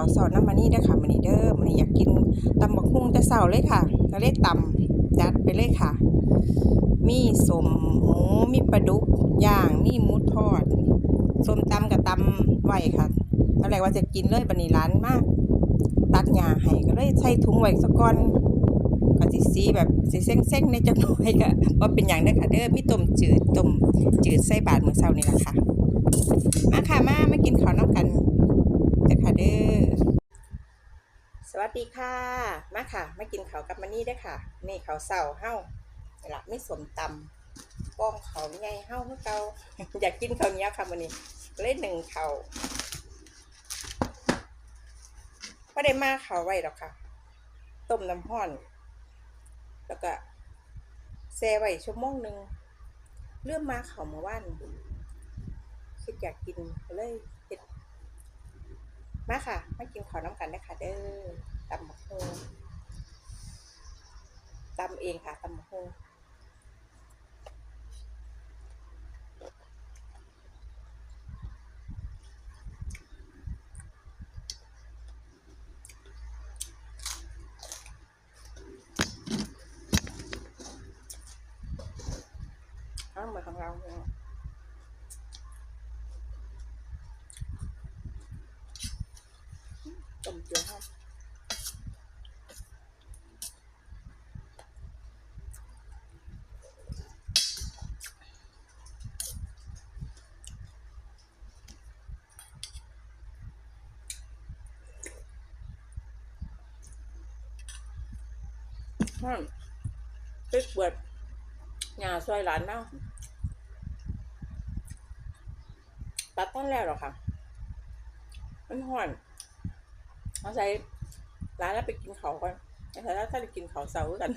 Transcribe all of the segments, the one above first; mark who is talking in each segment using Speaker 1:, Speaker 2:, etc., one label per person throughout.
Speaker 1: ขาวเสาน้ำมันนี่เด้อค่ะมันนี้เด้อมันนี้อยากกินตำบักหุ่งแต่เสาเลยค่ะก็เลยตำจัดไปเลยค่ะ มีสมหมูมีปลาดุกย่างมีหมูทอดส้มตำกับตำไหวค่ะตอนแรกว่าจะกินเลยบันนี้ร้านมาก ตัดหญ้าให้ก็เลยใส่ถุงไว้สักก่อนก็สิสีแบบสิเส้งๆในจักหน่อยก็บ่าเป็นหยังเด้อค่ะเด้อมีต้มจืดต้มจืดใส่บาตรมื้อเช้านี่แหละค่ะ มาค่ะมามากินข้าวน้ำกันเด้อค่ะเด้อ วัสดีค่ะ มาค่ะ มากินเขากับมันนี่เด้ค่ะ นี่เขาเสาเฮานี่ล่ะมีสมตำป้องเขาวใหญ่เฮาคือเก่าอยากกินเขาเนียค่ะมื้อนี้เลยหนึ่งเขาวบ่ได้มาเขาไว้ดอกค่ะ ต้มน้ำร้อน แล้วก็แช่ไว้ชั่วโมงหนึ่งเริ่มมาเข้าวเมื่อวานคิดอยากกินก็เลย มาค่ะ มากินข้าวน้ำกันนะคะเด้อตำหมกฮตำเองค่ะตำหมกฮงเอามาของเราเนี่ยต้มเจียวครับ อืมตึกเปิดงาซอยร้านเนาะตัดต้นแล้วหรอค่ะ มันห่อนเขาใช้ร้านแล้วไปกินเขาก่อนแต่ถ้าถ้าจะกินเขาเสาร์กัน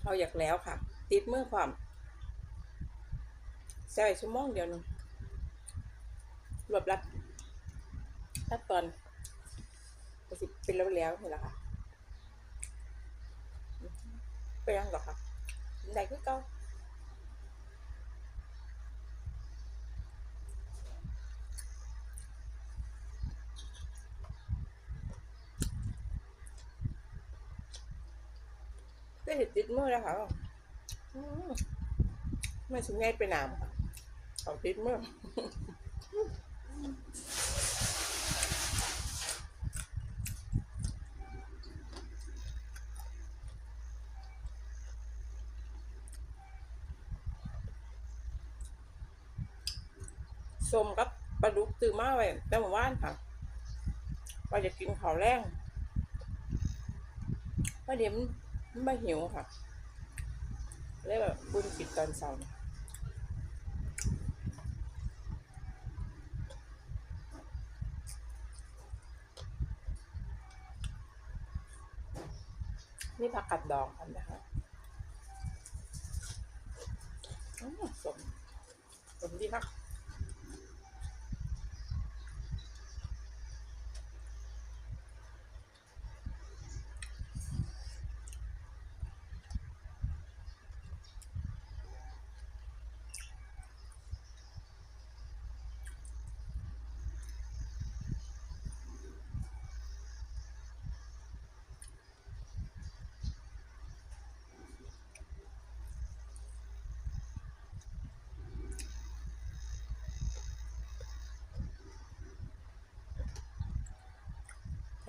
Speaker 1: เขาอยากแล้วค่ะ ติดมือความใส่ชั่วโมงเดียวนึงรวบรัดตัดตอนก็สิเป็นแล้วแล้วนี่แหละค่ะไปยังหรอคะไหนก็เก้าก็เห็นติดมือแล้วค่ะ ไม่ถึงไงไปหนามค่ะเขาติดมือสมกับปลาดุกตื่นมาไว้แต่เมื่อวานค่ะว่าจะกินข้าวแรงว่าเดี๋ยวมันมันไม่หิวค่ะ เรียกแบบบุญกิดตอนเช้าเนี่ยนี่ผักกัดดองกันนะคะสมสมดีค่ะ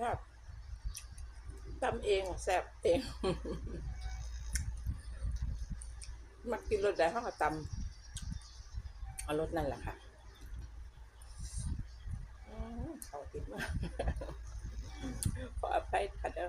Speaker 1: ครับทำเองแซ่บเอง มากินรสใดเขาก็ตำเอารสนั่นแหละค่ะเขาติดมากขออภัยค่ะเด้อ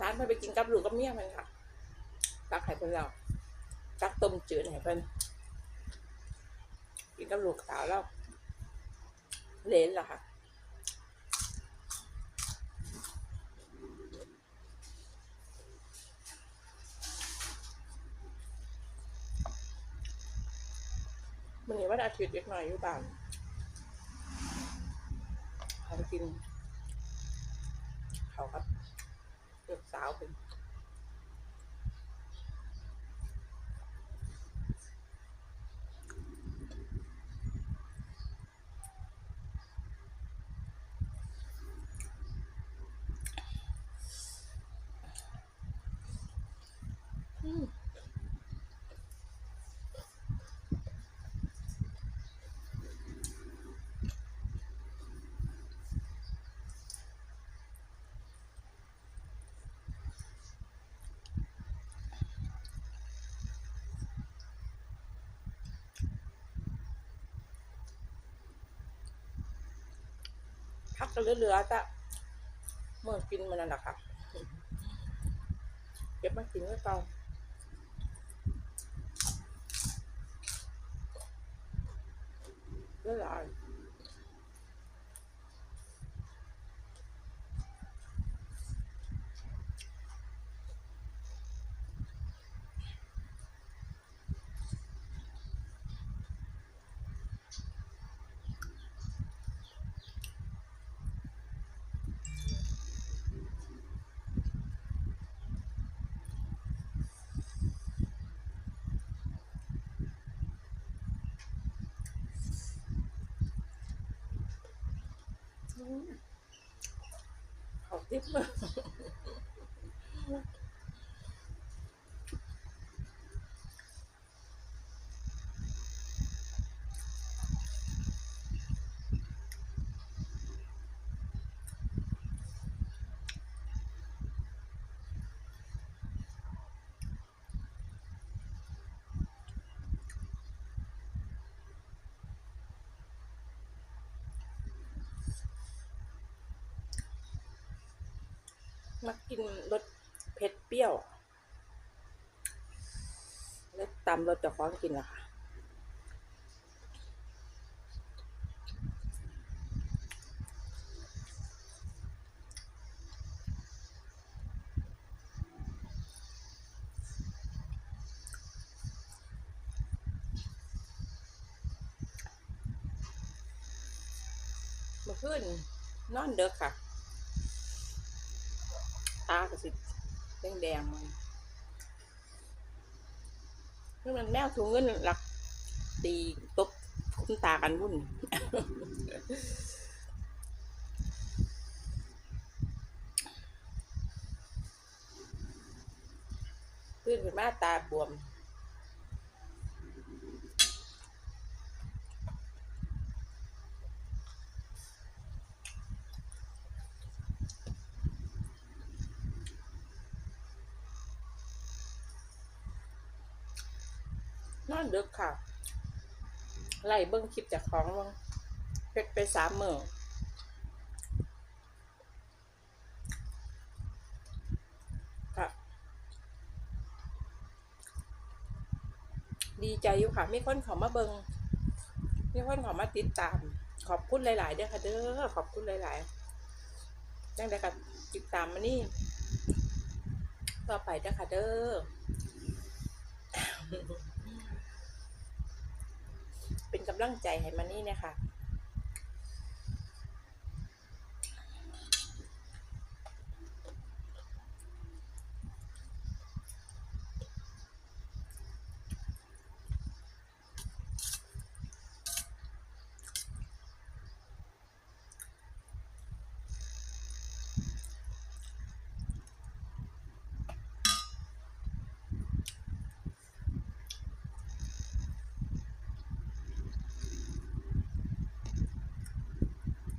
Speaker 1: ร้านเพิ่นไปกินกับลูกกับเมียมันค่ะตักให้เพิ่นแล้วตักต้มจืดให้เพิ่นกินกับลูกสาวแล้วเลนล่ะค่ะมันนี้วันอาทิตย์เล็กหน่อยอยู่บ้านพาไปกินเขาวครับ ลูกสาวเป็น ก็เหลือๆจะเมื่อกินมันนั่นแหละค่ะเก็บมากินก็เก่าละลายอื มเขาติ๊บมา มากินรสเผ็ดเปรี้ยว แล้วตำรสจะคล้องกินละค่ะมื่อคืนนอนเด็กค่ะ ตากระสิแดงแดงมันนี่มันแมวถุงเงินหลักตีตบคุณตากันวุ่นขึ้นขึ้นมาตาบวม อนดึกค่ะ ไล่เบิ้งคลิปจากของลงเพชรไปสามมือค่ะ ดีใจอยู่ค่ะ มีคนขามาเบิงมีคนขามาติดตาม ขอบคุณหลายๆเด้อค่ะ เด้อ ขอบคุณหลายๆจังได้กับติดตามมานี่ต่อไปเด้อค่ะเด้อ เป็น กำลังใจให้มันี่เนี่ยค่ะ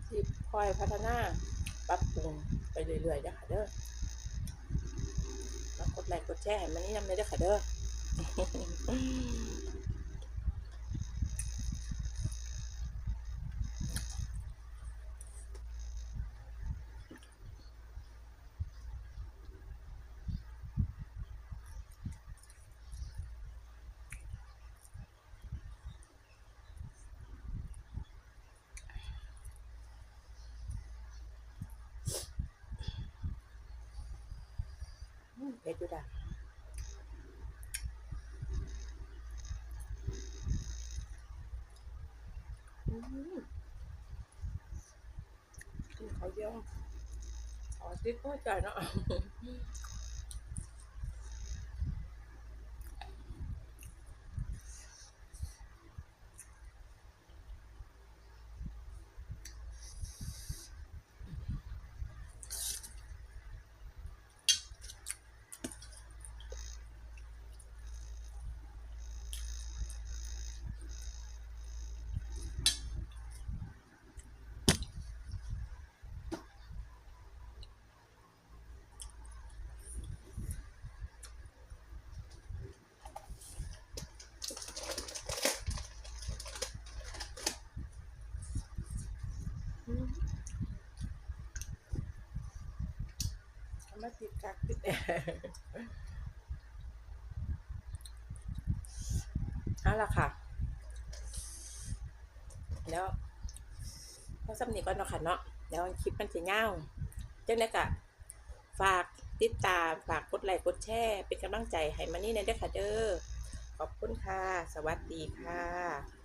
Speaker 1: ที่ค อยพัฒนาปรับปรุงไปเรื่อยๆนะคะเด้อมากดไลค์กดแชร์ให้มันนี่นำเลยเด้อค่ะเด้อ อยู่ดะอืมเขาเยอะขอติ๊กพ่อใจเนาะ มาติดกักติดแอร์เอาละค่ะ แล้วพอสำนีก่อนเนาะค่ะเนาะเดี๋ยวคลิปมันจะเง่าวจังได้กะฝากติดตาม ฝากกดไลค์กดแชร์ เป็นกำลังใจให้มานี่ในเด้อค่ะเด้อขอบคุณค่ะ สวัสดีค่ะ